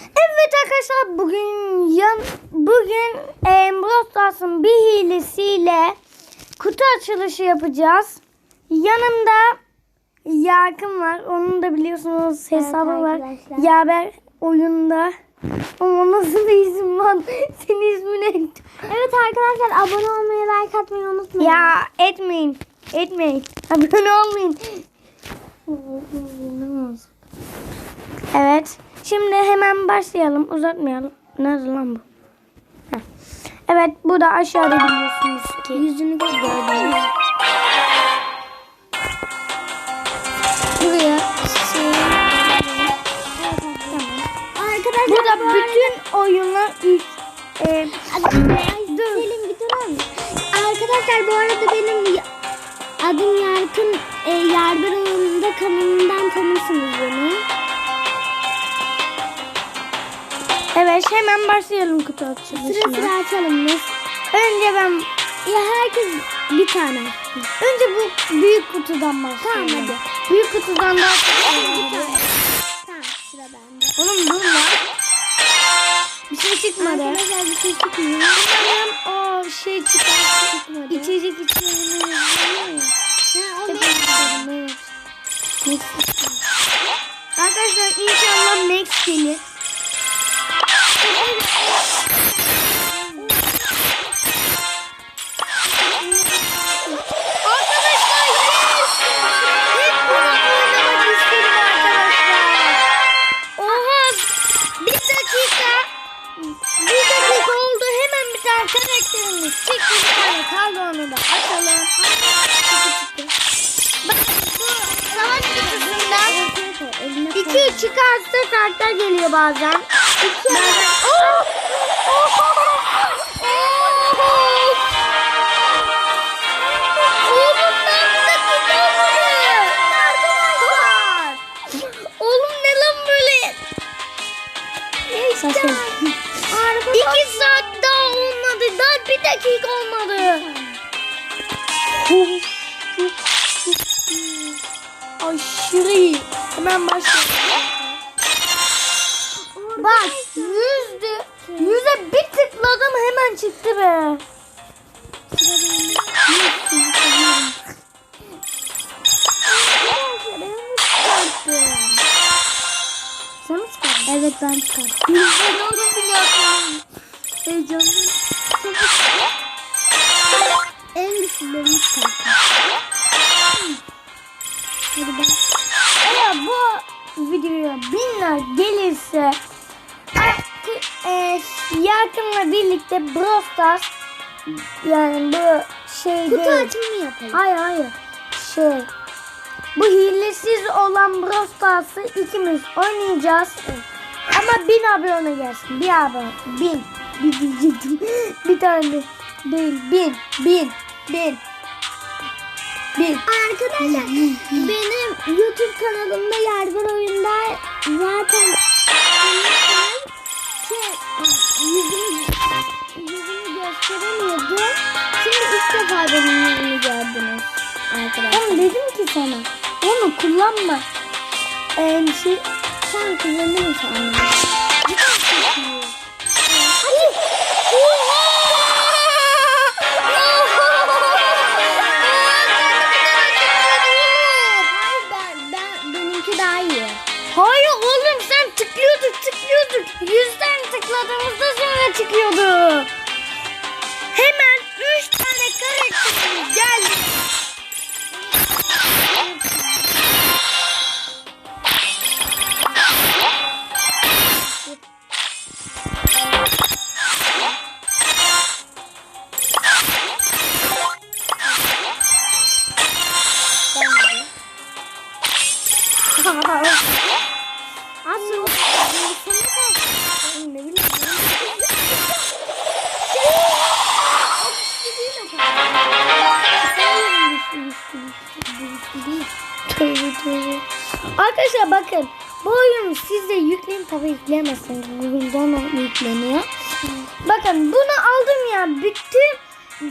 Evet arkadaşlar bugün yan bugün Brawl Stars'ın bir hilesiyle kutu açılışı yapacağız. Yanımda Yakın var. Onun da biliyorsunuz hesabı var. arkadaşlar. Yaber oyunda. Ama nasıl bir isim lan? Senin ismin ne? Evet arkadaşlar abone olmayı, like atmayı unutmayın. Ya etmeyin. Etmeyin. Abone olmayın. Evet. Şimdi hemen başlayalım. Uzatmayalım. Nerede lan bu? Heh. Evet bu da aşağıda biliyorsunuz ki. Yüzünü gördünüz. Buraya şey. Arkadaşlar Bu da bütün oyunlar. E, Dur. Selin bir durur musun? Arkadaşlar bu arada benim adım Yarkın e, Yardır Oyununda kanalından tanırsınız beni. Evet hemen başlayalım kutu Sıra açılışına. sıra açalım biz. Önce ben Ya herkes bir tane. önce bu büyük kutudan başlayalım. Tamam, hadi. Büyük kutudan daha tane. Tamam sıra bende. Oğlum dur lan. Bir şey çıkmadı. Arkadaşlar bir şey çıkmıyor. Umarım o şey çıkar. Çıkmadı. İçecek içmeyi Ha, o benim. Arkadaşlar inşallah Max gelir. Oh, Evet ben çıkardım. Ben onu biliyorum. Heyecanlı. En güçlülerini çıkarttım. Hadi ben. Eğer bu videoya binler gelirse artık e, yakınla birlikte Brawl Stars yani bu şey Kutu açımı yapalım. Hayır hayır. Şey. Bu hilesiz olan Brawl Stars'ı ikimiz oynayacağız. Ama bin abone gelsin. Bir abone. Bin. Bir diyecektim. bir tane değil. Bin. Bin. Bin. Bin. Arkadaşlar benim YouTube kanalımda Yargın Oyunda zaten yüzümü, yüzümü gösteremiyordu. Şimdi ilk defa benim yüzümü gördünüz arkadaşlar. Oğlum dedim ki sana. Onu kullanma. Ee, şey, Sen kullanır sana. Hayır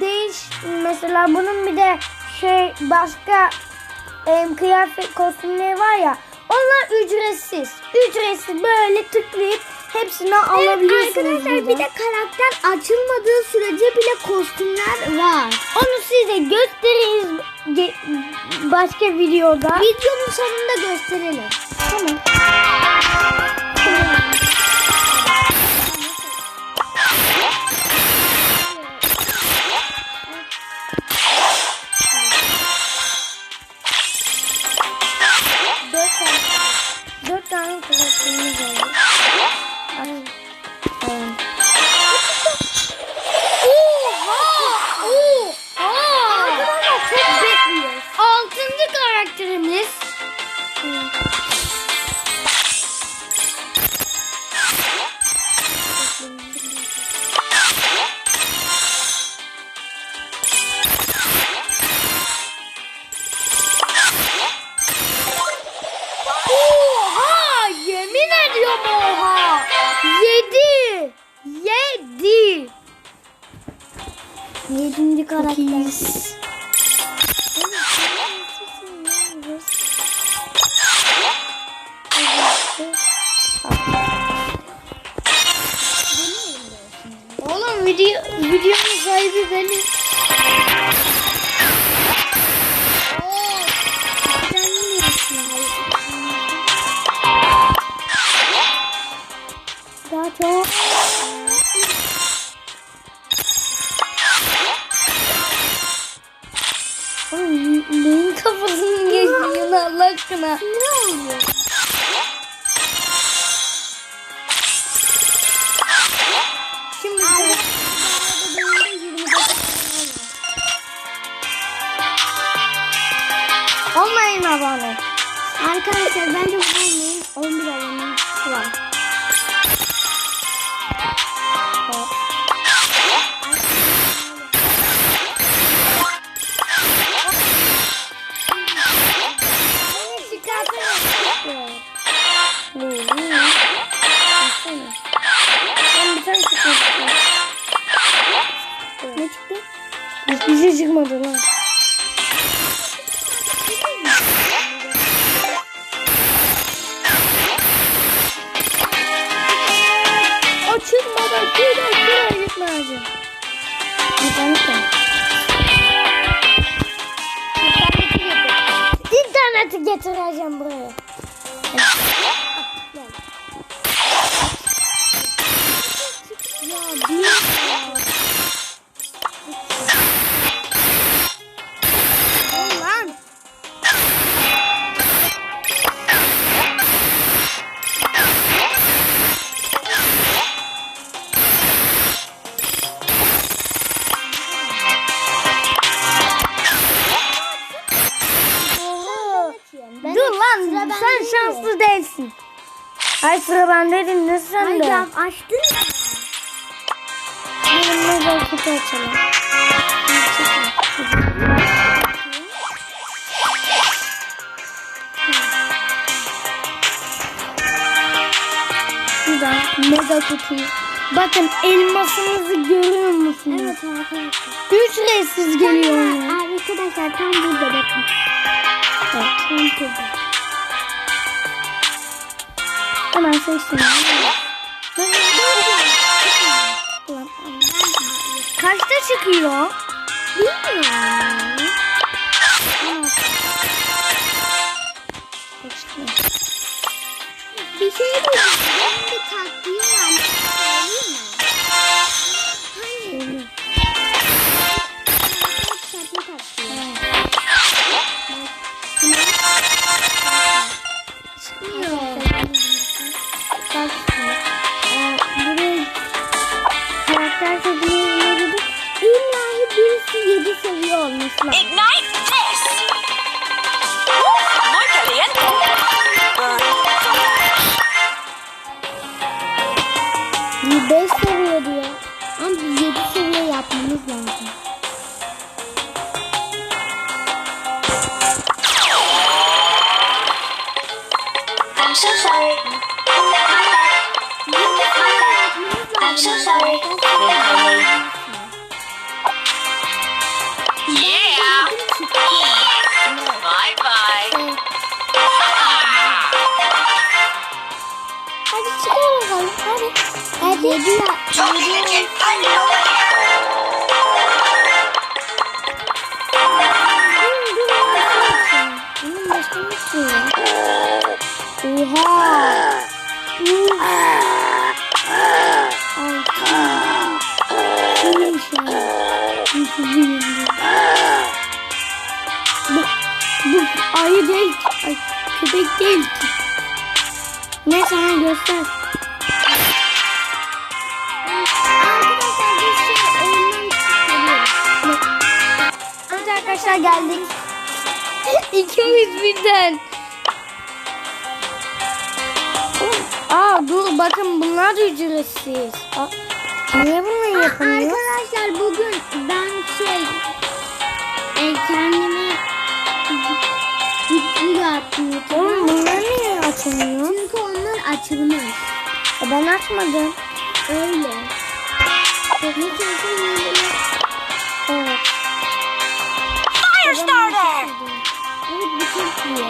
değiş mesela bunun bir de şey başka em, kıyafet kostümleri var ya Onlar ücretsiz. Ücretsiz böyle tıklayıp hepsini alabilirsiniz. arkadaşlar bir de karakter açılmadığı sürece bile kostümler var. Onu size gösteririz başka videoda. Videonun sonunda gösterelim. Tamam. Dört Yedinci karakter. Oğlum aşkına? Ne oluyor? Şimdi Olmayın abone. Arkadaşlar bence bu şuradan şuraya gitmeyeceğim. İnternetten. İnterneti getireceğim buraya. Ya Ay sıra bendeydim ne sen Ay de. ya açtın mı? Benim mega kutu açalım. Şuradan mega kutuyu. Bakın elmasınızı görüyor musunuz? Evet arkadaşlar. Üç reisiz geliyor Tam- ya. Arkadaşlar tam burada bakın. Evet. Tam burada. Hemen seçtim. Ulan, Kaçta çıkıyor? Bilmiyorum. Ignite Yedi ya. Çok şey yok. Oha. Bu, bu ayı değil ki. Ay, köpek değil ki. Ne sana göster. Arkadaşlar geldik. İkimiz birden. Aa dur bakın bunlar da ücretsiz. Aa, niye bunları yapamıyor? Arkadaşlar bugün ben şey e, kendime video attım. Oğlum bunlar niye açılmıyor? Çünkü onlar açılmaz. E, ben açmadım. Öyle. Evet. Çok iyi.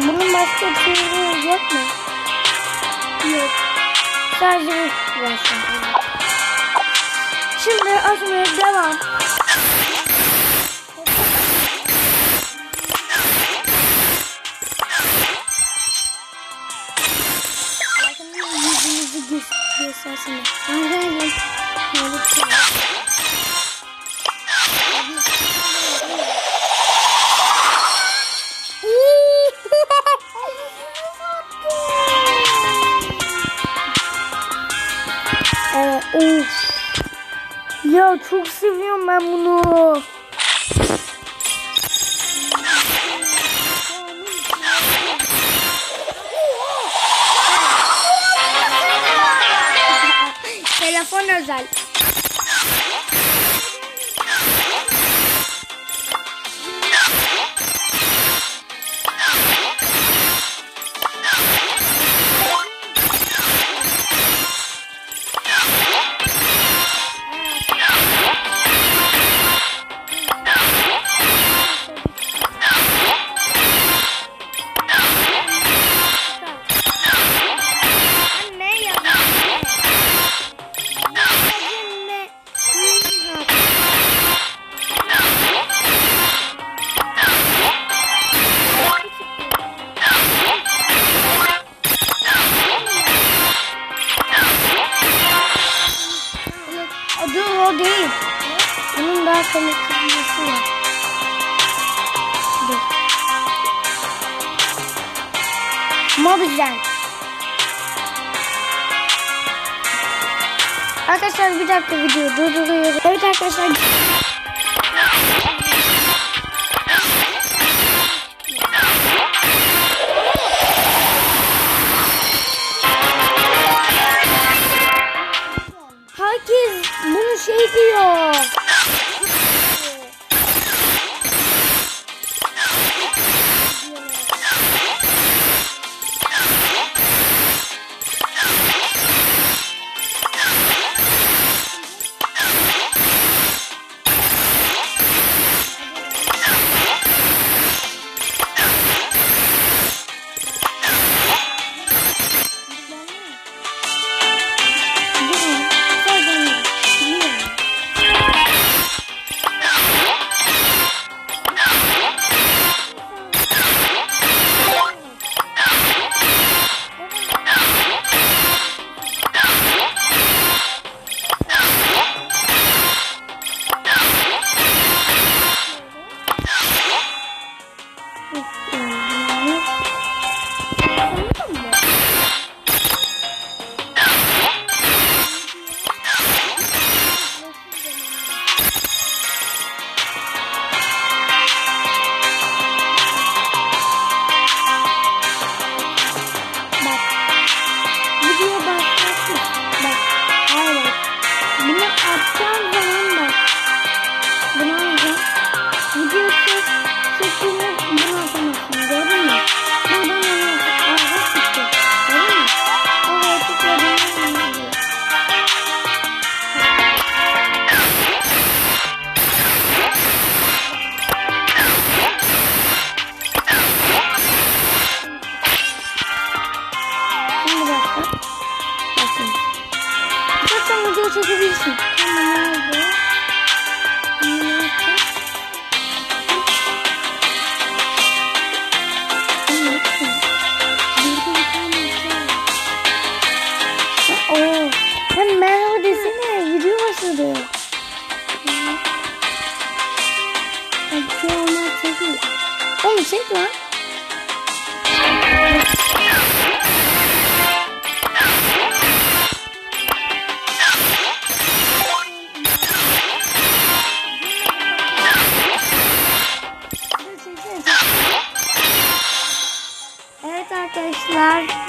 Bunun başka bir şeyi yok mu? Yok. Sadece bir var. Şimdi açmaya devam. Yüzümüzü gö- göstersene. Arkadaşlar. şöyle bir Ya çok seviyorum ben bunu. Telefon özel. Mobizen. Arkadaşlar bir dakika video durduruyoruz. Evet arkadaşlar.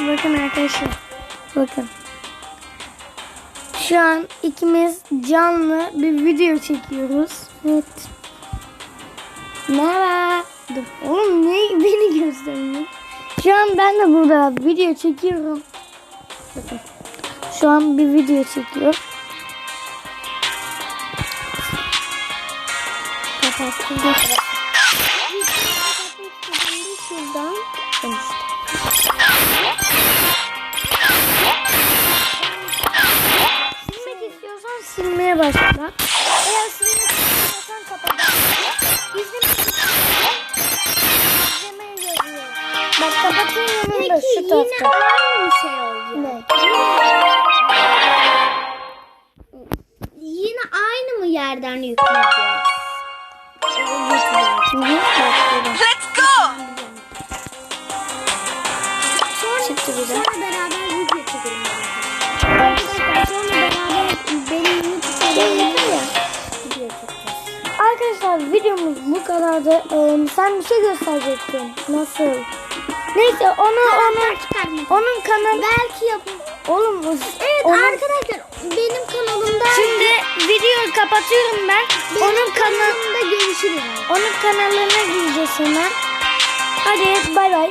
Bakın arkadaşlar. Bakın. Şu an ikimiz canlı bir video çekiyoruz. Evet. Merhaba. Dur. Oğlum ne beni gösteriyor? Şu an ben de burada video çekiyorum. Bakın. Şu an bir video çekiyor. Kapattım. Başla. Eğer silmek istemiyorsan kapat. İzlemek istiyorsan izlemeyi yazıyor. Bak kapatın yanında şu tarafta. Arkadaşlar videomuz bu kadardı. Ee, sen bir şey gösterecektin. Nasıl? Neyse onu onun onun kanalı Belki yapın. oğlum Evet onun- arkadaşlar benim kanalımda Şimdi videoyu kapatıyorum ben. benim Onun kanal kanalımda görüşürüz. onun kanalına gireceğiz hemen. Hadi bay bay.